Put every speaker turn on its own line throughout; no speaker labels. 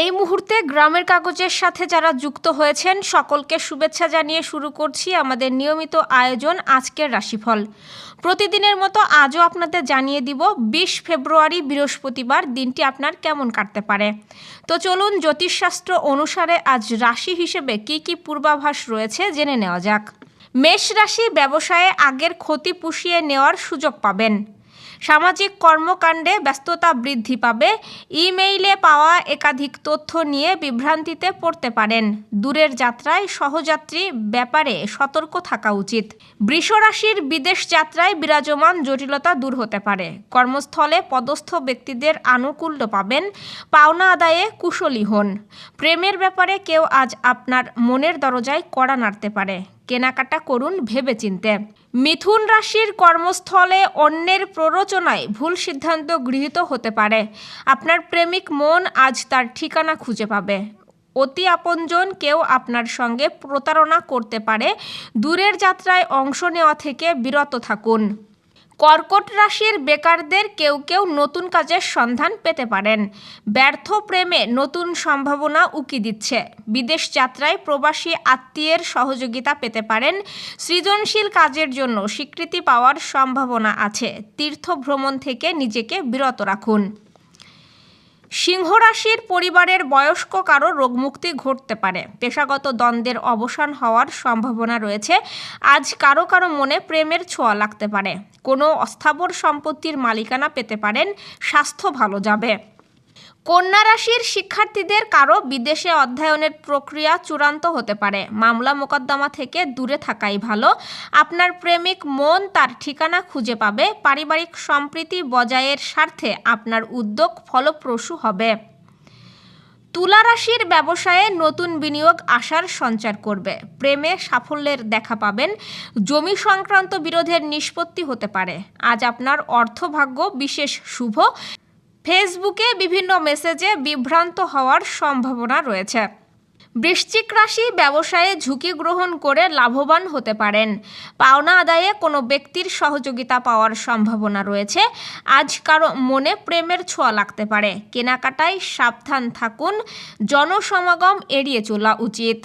এই মুহূর্তে গ্রামের কাগজের সাথে যারা যুক্ত হয়েছেন, সকলকে শুভেচ্ছা জানিয়ে শুরু করছি আমাদের নিয়মিত আয়োজন আজকের রাশিফল। প্রতিদিনের মতো আজও আপনাদের জানিয়ে দিব, বিশ ফেব্রুয়ারি বৃহস্পতিবার দিনটি আপনার কেমন কাটতে পারে। তো চলুন জ্যোতিষশাস্ত্র অনুসারে আজ রাশি হিসেবে কি কি পূর্বাভাস রয়েছে জেনে নেওয়া যাক। মেষ রাশি ব্যবসায়ে আগের ক্ষতি পুষিয়ে নেওয়ার সুযোগ পাবেন। সামাজিক কর্মকাণ্ডে ব্যস্ততা বৃদ্ধি পাবে। ইমেইলে পাওয়া একাধিক তথ্য নিয়ে বিভ্রান্তিতে পড়তে পারেন। দূরের যাত্রায় সহযাত্রী ব্যাপারে সতর্ক থাকা উচিত। বৃষরাশির বিদেশ যাত্রায় বিরাজমান জটিলতা দূর হতে পারে। কর্মস্থলে পদস্থ ব্যক্তিদের আনুকূল্য পাবেন। পাওনা আদায়ে কুশলী হন। প্রেমের ব্যাপারে কেউ আজ আপনার মনের দরজায় কড়া নাড়তে পারে। কেনাকাটা করুন ভেবেচিন্তে। মিথুন রাশির কর্মস্থলে অন্যের প্ররোচনায় ভুল সিদ্ধান্ত গৃহীত হতে পারে। আপনার প্রেমিক মন আজ তার ঠিকানা খুঁজে পাবে। অতি আপনজন কেউ আপনার সঙ্গে প্রতারণা করতে পারে। দূরের যাত্রায় অংশ নেওয়া থেকে বিরত থাকুন। কর্কট রাশির বেকারদের কেউ কেউ নতুন কাজের সন্ধান পেতে পারেন। ব্যর্থ প্রেমে নতুন সম্ভাবনা উকি দিচ্ছে। বিদেশ যাত্রায় প্রবাসী আত্মীয়ের সহযোগিতা পেতে পারেন। সৃজনশীল কাজের জন্য স্বীকৃতি পাওয়ার সম্ভাবনা আছে। তীর্থ ভ্রমণ থেকে নিজেকে বিরত রাখুন। সিংহ রাশির পরিবারের বয়স্ক কারও রোগমুক্তি ঘটতে পারে। পেশাগত দ্বন্দ্বের অবসান হওয়ার সম্ভাবনা রয়েছে। আজ কারও কারও মনে প্রেমের ছোঁয়া লাগতে পারে। কোনো অস্থাবর সম্পত্তির মালিকানা পেতে পারেন। স্বাস্থ্য ভালো যাবে। কন্যা রাশির শিক্ষার্থীদের কারও বিদেশে অধ্যয়নের প্রক্রিয়া চূড়ান্ত হতে পারে। মামলা মোকদ্দমা থেকে দূরে থাকাই ভালো। আপনার প্রেমিক মন তার ঠিকানা খুঁজে পাবে। পারিবারিক সম্প্রীতি বজায়ের স্বার্থে আপনার উদ্যোগ ফলপ্রসূ হবে। তুলা রাশির ব্যবসায়ে নতুন বিনিয়োগ আশার সঞ্চার করবে। প্রেমে সাফল্যের দেখা পাবেন। জমি সংক্রান্ত বিরোধের নিষ্পত্তি হতে পারে। আজ আপনার অর্থভাগ্য বিশেষ শুভ। ফেসবুকে বিভিন্ন মেসেজে বিভ্রান্ত হওয়ার সম্ভাবনা রয়েছে। বৃশ্চিক রাশি ব্যবসায়ে ঝুঁকি গ্রহণ করে লাভবান হতে পারেন। পাওনা আদায়ে কোনো ব্যক্তির সহযোগিতা পাওয়ার সম্ভাবনা রয়েছে। আজ কারও মনে প্রেমের ছোঁয়া লাগতে পারে। কেনাকাটায় সাবধান থাকুন। জনসমাগম এড়িয়ে চলা উচিত।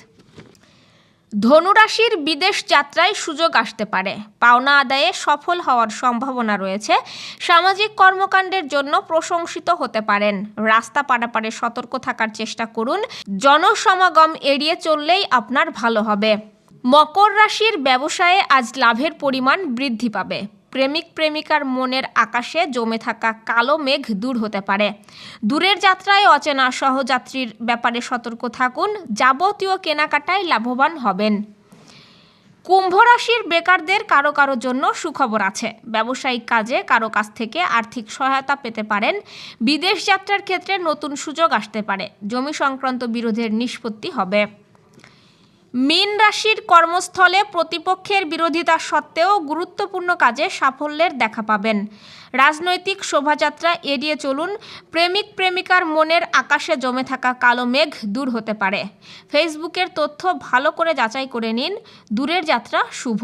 ধনুরাশির বিদেশ যাত্রায় সুযোগ আসতে পারে। পাওনা আদায়ে সফল হওয়ার সম্ভাবনা রয়েছে। সামাজিক কর্মকাণ্ডের জন্য প্রশংসিত হতে পারেন। রাস্তা পারাপারে সতর্ক থাকার চেষ্টা করুন। জনসমাগম এড়িয়ে চললেই আপনার ভালো হবে। মকর রাশির ব্যবসায়ে আজ লাভের পরিমাণ বৃদ্ধি পাবে। প্রেমিক প্রেমিকার মনের আকাশে জমে থাকা কালো মেঘ দূর হতে পারে। দূরের যাত্রায় অচেনা সহযাত্রীর ব্যাপারে সতর্ক থাকুন, যাবতীয় কেনাকাটায় লাভবান হবেন। কুম্ভ রাশির বেকারদের কারও কারও জন্য সুখবর আছে। ব্যবসায়িক কাজে কারও কাছ থেকে আর্থিক সহায়তা পেতে পারেন। বিদেশ যাত্রার ক্ষেত্রে নতুন সুযোগ আসতে পারে। জমি সংক্রান্ত বিরোধের নিষ্পত্তি হবে। মীন রাশির কর্মস্থলে প্রতিপক্ষের বিরোধিতা সত্ত্বেও গুরুত্বপূর্ণ কাজে সাফল্যের দেখা পাবেন। রাজনৈতিক শোভাযাত্রা এড়িয়ে চলুন, প্রেমিক প্রেমিকার মনের আকাশে জমে থাকা কালো মেঘ দূর হতে পারে। ফেসবুকের তথ্য ভালো করে যাচাই করে নিন। দূরের যাত্রা শুভ।